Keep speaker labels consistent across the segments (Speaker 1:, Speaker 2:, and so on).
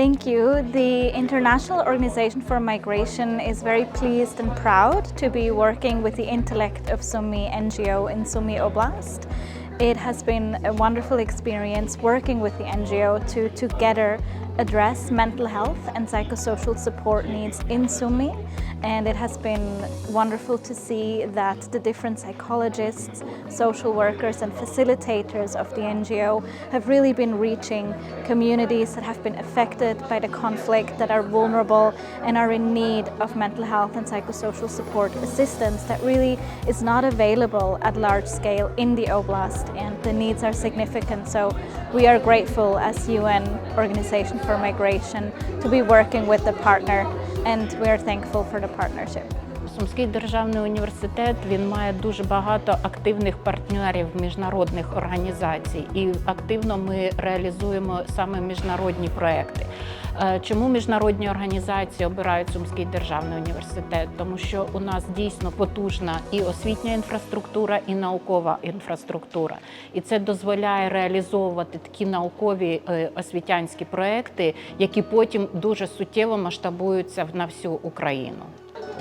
Speaker 1: Thank you. The International Organization for Migration is very pleased and proud to be working with the intellect of Sumy NGO in Sumy Oblast. It has been a wonderful experience working with the NGO to together address mental health and psychosocial support needs in Sumy. And it has been wonderful to see that the different psychologists, social workers, and facilitators of the NGO have really been reaching communities that have been affected by the conflict, that are vulnerable, and are in need of mental health and psychosocial support assistance that really is not available at large scale in the oblast, and the needs are significant. So we are grateful as UN Organization for Migration to be working with the partner, and we are thankful for the partnership.
Speaker 2: Сумський державний університет він має дуже багато активних партнерів міжнародних організацій, і активно ми реалізуємо саме міжнародні проекти. Е, Чому міжнародні організації обирають Сумський державний університет? Тому що у нас дійсно потужна і освітня інфраструктура, і наукова інфраструктура, і це дозволяє реалізовувати такі наукові е, освітянські проекти, які потім дуже суттєво масштабуються на всю Україну.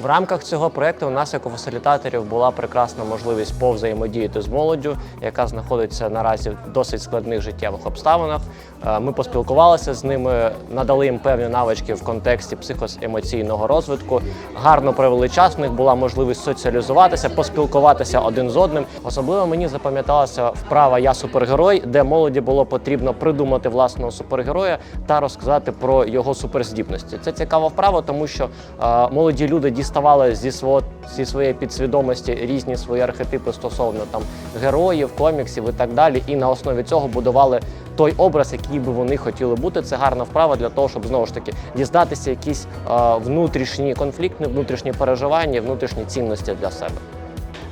Speaker 3: В рамках цього проекту у нас, як у фасилітаторів, була прекрасна можливість повзаємодіяти з молоддю, яка знаходиться наразі в досить складних життєвих обставинах. Е, Ми поспілкувалися з ними, надали їм певні навички в контексті психоемоційного розвитку. Гарно провели час. В них була можливість соціалізуватися, поспілкуватися один з одним. Особливо мені запам'яталася вправа Я супергерой, де молоді було потрібно придумати власного супергероя та розказати про його суперздібності. Це цікава вправа, тому що е, молоді люди діставали зі свого зі своєї підсвідомості різні свої архетипи стосовно там героїв, коміксів і так далі. І на основі цього будували той образ, який би вони хотіли бути. Це гарна вправа для того, щоб знову ж таки дізнатися якісь е, внутрішні конфлікти, внутрішні переживання, внутрішні цінності для себе.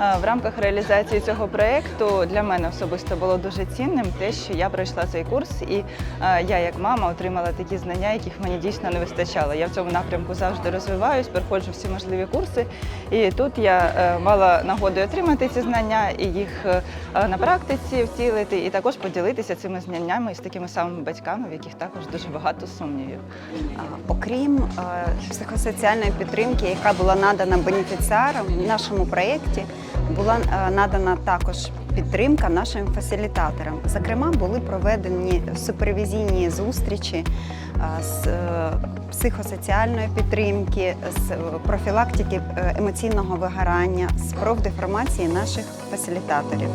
Speaker 4: Е, В рамках реалізації цього проєкту для мене особисто було дуже цінним те, що я пройшла цей курс, і е, я, як мама, отримала такі знання, яких мені дійсно не вистачало. Я в цьому напрямку завжди розвиваюсь, проходжу всі можливі курси. І тут я е, мала нагоду отримати ці знання і їх е, на практиці втілити, і також поділитися цими знаннями з такими самими батьками, в яких також дуже багато сумнівів.
Speaker 5: Окрім е, психосоціальної підтримки, яка була надана бенефіціарам в нашому проєкті, була е, надана також підтримка нашим фасилітаторам. Зокрема, були проведені супервізійні зустрічі е, з е, психосоціальної підтримки, з профілактики емоційного вигорання, з профдеформації наших фасилітаторів.